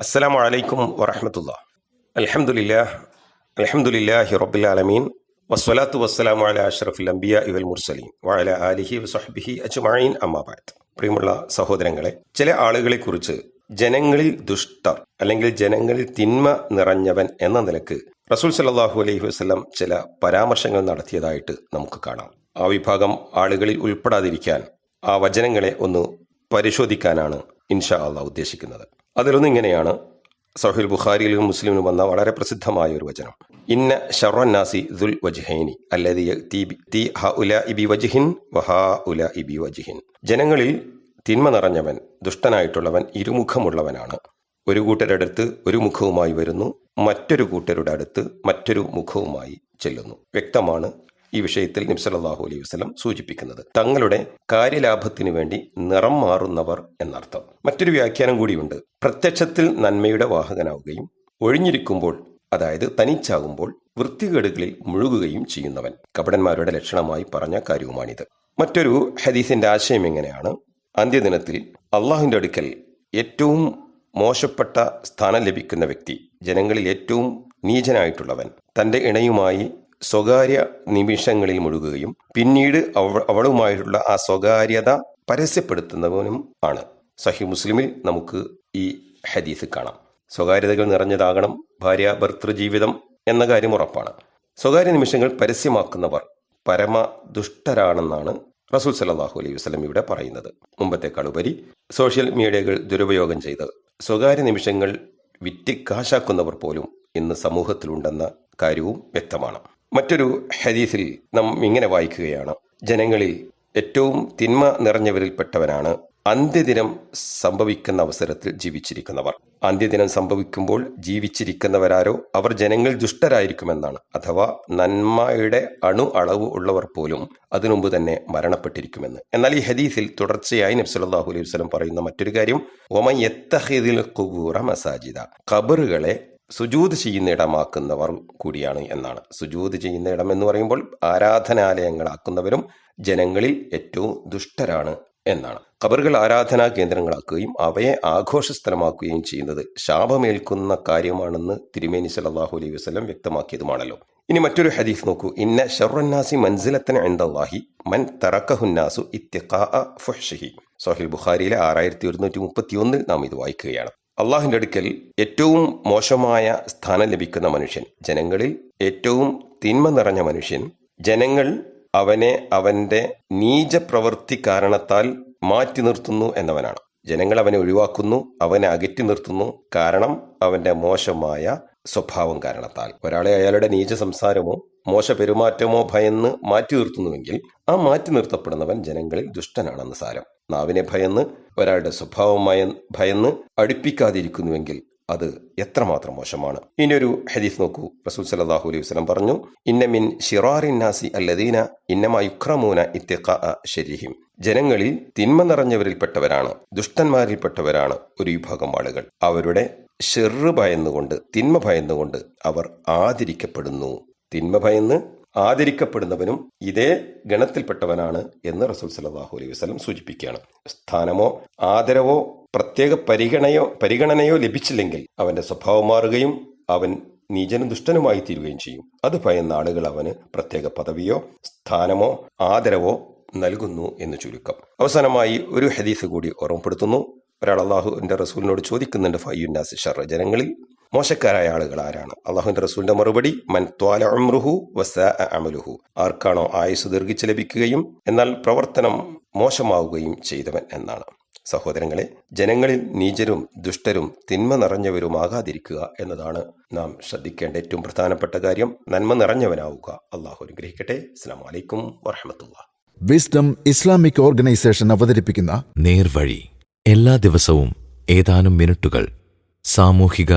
അസ്സലാമു അലൈക്കും വറഹമത്തുള്ള അൽഹംദുലില്ലാ അൽഹംദുലില്ലാഹി റബ്ബിൽ ആലമീൻ. വസ്സലാത്തു വസ്സലാമു അല അഷ്റഫുൽ അംബിയ ഇവൽ മുർസലീൻ. വാല ആലിഹി വസഹ്ബിഹി അജ്മഈൻ അമ്മാബാദ് പ്രിയമുള്ള സഹോദരങ്ങളെ ചില ആളുകളെ കുറിച്ച് ജനങ്ങളിൽ ദുഷ്ടർ അല്ലെങ്കിൽ ജനങ്ങളിൽ തിന്മ നിറഞ്ഞവൻ എന്ന നിലയ്ക്ക് റസൂൽ സല്ലാഹു അലൈഹി വസ്ലം ചില പരാമർശങ്ങൾ നടത്തിയതായിട്ട് നമുക്ക് കാണാം. ആ വിഭാഗം ആളുകളിൽ ഉൾപ്പെടാതിരിക്കാൻ ആ വചനങ്ങളെ ഒന്ന് പരിശോധിക്കാനാണ് ഇൻഷാ അള്ളാഹ് ഉദ്ദേശിക്കുന്നത്. അതിലൊന്നും ഇങ്ങനെയാണ്. സഹുൽ ബുഖാരിയിലും മുസ്ലിമിലും വന്ന വളരെ പ്രസിദ്ധമായ ഒരു വചനം. ഇന്ന ഷറന്നാസി ദുൽ വജ്ഹൈനി അല്ലതി വജ്ഹിൻ വജ്ഹിൻ. ജനങ്ങളിൽ തിന്മ നിറഞ്ഞവൻ ദുഷ്ടനായിട്ടുള്ളവൻ ഇരുമുഖമുള്ളവനാണ്. ഒരു കൂട്ടരുടെ അടുത്ത് ഒരു മുഖവുമായി വരുന്നു മറ്റൊരു കൂട്ടരുടെ അടുത്ത് മറ്റൊരു മുഖവുമായി ചെല്ലുന്നു. വ്യക്തമാണ് ഈ വിഷയത്തിൽ നിബ്സലാഹു അലൈഹി വസ്ലം സൂചിപ്പിക്കുന്നത്. തങ്ങളുടെ കാര്യലാഭത്തിനു വേണ്ടി നിറം മാറുന്നവർ എന്നർത്ഥം. മറ്റൊരു വ്യാഖ്യാനം കൂടിയുണ്ട്. പ്രത്യക്ഷത്തിൽ നന്മയുടെ വാഹകനാവുകയും ഒഴിഞ്ഞിരിക്കുമ്പോൾ അതായത് തനിച്ചാകുമ്പോൾ വൃത്തികേടുകളിൽ മുഴുകുകയും ചെയ്യുന്നവൻ. കപടന്മാരുടെ ലക്ഷണമായി പറഞ്ഞ കാര്യവുമാണിത്. മറ്റൊരു ഹദീസിന്റെ ആശയം എങ്ങനെയാണ്? അന്ത്യദിനത്തിൽ അള്ളാഹുവിന്റെ അടുക്കൽ ഏറ്റവും മോശപ്പെട്ട സ്ഥാനം ലഭിക്കുന്ന വ്യക്തി ജനങ്ങളിൽ ഏറ്റവും നീചനായിട്ടുള്ളവൻ തന്റെ ഇണയുമായി സ്വകാര്യ നിമിഷങ്ങളിൽ മുഴുകുകയും പിന്നീട് അവ അവളുമായിട്ടുള്ള ആ സ്വകാര്യത പരസ്യപ്പെടുത്തുന്നവനും ആണ്. സഹി മുസ്ലിമിൽ നമുക്ക് ഈ ഹദീസ് കാണാം. സ്വകാര്യതകൾ നിറഞ്ഞതാകണം ഭാര്യ ഭർത്തൃ ജീവിതം എന്ന കാര്യം ഉറപ്പാണ്. സ്വകാര്യ നിമിഷങ്ങൾ പരസ്യമാക്കുന്നവർ പരമ ദുഷ്ടരാണെന്നാണ് റസൂൽ സലാഹു അലൈഹി വസ്ലം ഇവിടെ പറയുന്നത്. മുമ്പത്തേക്കാൾ ഉപരി സോഷ്യൽ മീഡിയകൾ ദുരുപയോഗം ചെയ്ത് സ്വകാര്യ നിമിഷങ്ങൾ വിറ്റ് കാശാക്കുന്നവർ പോലും ഇന്ന് സമൂഹത്തിലുണ്ടെന്ന കാര്യവും വ്യക്തമാണ്. മറ്റൊരു ഹദീസിൽ നാം ഇങ്ങനെ വായിക്കുകയാണ്. ജനങ്ങളിൽ ഏറ്റവും തിന്മ നിറഞ്ഞവരിൽപ്പെട്ടവനാണ് അന്ത്യദിനം സംഭവിക്കുന്ന അവസരത്തിൽ ജീവിച്ചിരിക്കുന്നവർ. അന്ത്യദിനം സംഭവിക്കുമ്പോൾ ജീവിച്ചിരിക്കുന്നവരാരോ അവർ ജനങ്ങൾ ദുഷ്ടരായിരിക്കുമെന്നാണ്. അഥവാ നന്മയുടെ അണു അളവ് ഉള്ളവർ പോലും അതിനുമുമ്പ് തന്നെ മരണപ്പെട്ടിരിക്കുമെന്ന്. എന്നാൽ ഈ ഹദീസിൽ തുടർച്ചയായി നബ്സല്ലാഹു അലൈഹി വസ്ലം പറയുന്ന മറ്റൊരു കാര്യം ഒമയത്തഹിദിൽ കുബൂറ മസാജിദ ഖബറുകളെ സുജൂത് ചെയ്യുന്ന ഇടമാക്കുന്നവർ കൂടിയാണ് എന്നാണ്. സുജൂത് ചെയ്യുന്ന ഇടം എന്ന് പറയുമ്പോൾ ആരാധനാലയങ്ങളാക്കുന്നവരും ജനങ്ങളിൽ ഏറ്റവും ദുഷ്ടരാണ് എന്നാണ്. ഖബറുകൾ ആരാധനാ കേന്ദ്രങ്ങളാക്കുകയും അവയെ ആഘോഷ സ്ഥലമാക്കുകയും ചെയ്യുന്നത് ശാപമേൽക്കുന്ന കാര്യമാണെന്ന് തിരുമേനി സല്ലല്ലാഹു അലൈഹി വസ്ലം വ്യക്തമാക്കിയതുമാണല്ലോ. ഇനി മറ്റൊരു ഹദീഫ് നോക്കൂ. ഇന്ന ഷർറന്നാസി മൻസിലത്തൻ എന്തല്ലാഹി മൻ തറക്കഹുന്നാസു ഇത്യഖാ ഫുഹ്ഷിഹി. സഹിൽ ബുഖാരിയിലെ ആറായിരത്തി ഒരുന്നൂറ്റി മുപ്പത്തി ഒന്നിൽ നാം ഇത് വായിക്കുകയാണ്. അള്ളാഹുവിന്റെ അടുക്കൽ ഏറ്റവും മോശമായ സ്ഥാനം ലഭിക്കുന്ന മനുഷ്യൻ ജനങ്ങളിൽ ഏറ്റവും തിന്മ നിറഞ്ഞ മനുഷ്യൻ. ജനങ്ങൾ അവനെ അവന്റെ നീചപ്രവൃത്തി കാരണത്താൽ മാറ്റി നിർത്തുന്നു എന്നവനാണ്. ജനങ്ങൾ അവനെ ഒഴിവാക്കുന്നു അവനെ അകറ്റി നിർത്തുന്നു കാരണം അവന്റെ മോശമായ സ്വഭാവം കാരണത്താൽ. ഒരാളെ അയാളുടെ നീച സംസാരമോ മോശ പെരുമാറ്റമോ ഭയന്ന് മാറ്റി നിർത്തുന്നുവെങ്കിൽ ആ മാറ്റി നിർത്തപ്പെടുന്നവൻ ജനങ്ങളിൽ ദുഷ്ടനാണെന്ന് സാരം. നാവിനെ ഭയന്ന് ഒരാളുടെ സ്വഭാവമായ ഭയന്ന് അടുപ്പിക്കാതിരിക്കുന്നുവെങ്കിൽ അത് എത്രമാത്രം മോശമാണ്. ഇനിയൊരു ഹദീസ് നോക്കൂ. റസൂൽ സലാഹു അലൈഹി വസ്ലം പറഞ്ഞു ഇന്നമിൻ മിൻ ഷിറാറിൻ അല്ലദീന ഇന്നമായുക്രമൂന യുക്രമൂന ഇത്തിഖാഅ ശരീഹിം. ജനങ്ങളിൽ തിന്മ നിറഞ്ഞവരിൽപ്പെട്ടവരാണ് ദുഷ്ടന്മാരിൽപ്പെട്ടവരാണ് ഒരു വിഭാഗം ആളുകൾ. അവരുടെ ഷെറ് ഭയന്നുകൊണ്ട് തിന്മ ഭയന്നുകൊണ്ട് അവർ ആദരിക്കപ്പെടുന്നു. തിന്മ ഭയന്ന് ആദരിക്കപ്പെടുന്നവനും ഇതേ ഗണത്തിൽപ്പെട്ടവനാണ് എന്ന് റസൂൽ സലാഹു അലൈഹി വസ്ലം സൂചിപ്പിക്കുകയാണ്. സ്ഥാനമോ ആദരവോ പ്രത്യേക പരിഗണയോ പരിഗണനയോ ലഭിച്ചില്ലെങ്കിൽ അവന്റെ സ്വഭാവം മാറുകയും അവൻ നീചനും ദുഷ്ടനുമായി തീരുകയും ചെയ്യും. അത് ഭയന്ന ആളുകൾ അവന് പ്രത്യേക പദവിയോ സ്ഥാനമോ ആദരവോ നൽകുന്നു എന്ന് ചുരുക്കം. അവസാനമായി ഒരു ഹദീസ് കൂടി ഓർമ്മപ്പെടുത്തുന്നു. ഒരാൾ അള്ളാഹുവിന്റെ റസൂലിനോട് ചോദിക്കുന്നുണ്ട് ഫയ്യുന്നാസ് ഷർ ജനങ്ങളിൽ മോശക്കാരായ ആളുകൾ ആരാണ്? അള്ളാഹുവിന്റെ റസൂലിന്റെ മറുപടി മൻ ഉംറുഹു വസാ അമലുഹു. ആർക്കാണോ ആയുസ് ദീർഘിച്ച് ലഭിക്കുകയും എന്നാൽ പ്രവർത്തനം മോശമാവുകയും ചെയ്തവൻ എന്നാണ്. സഹോദരങ്ങളെ ജനങ്ങളിൽ നീചരും ദുഷ്ടരും തിന്മ നിറഞ്ഞവരുമാകാതിരിക്കുക എന്നതാണ് നാം ശ്രദ്ധിക്കേണ്ട ഏറ്റവും പ്രധാനപ്പെട്ട കാര്യം. നന്മ നിറഞ്ഞവനാവുക. അള്ളാഹു അനുഗ്രഹിക്കട്ടെ. അസ്സാം വലൈക്കും വിസ്ഡം ഇസ്ലാമിക് ഓർഗനൈസേഷൻ അവതരിപ്പിക്കുന്ന നേർവഴി. എല്ലാ ദിവസവും ഏതാനും മിനിറ്റുകൾ സാമൂഹിക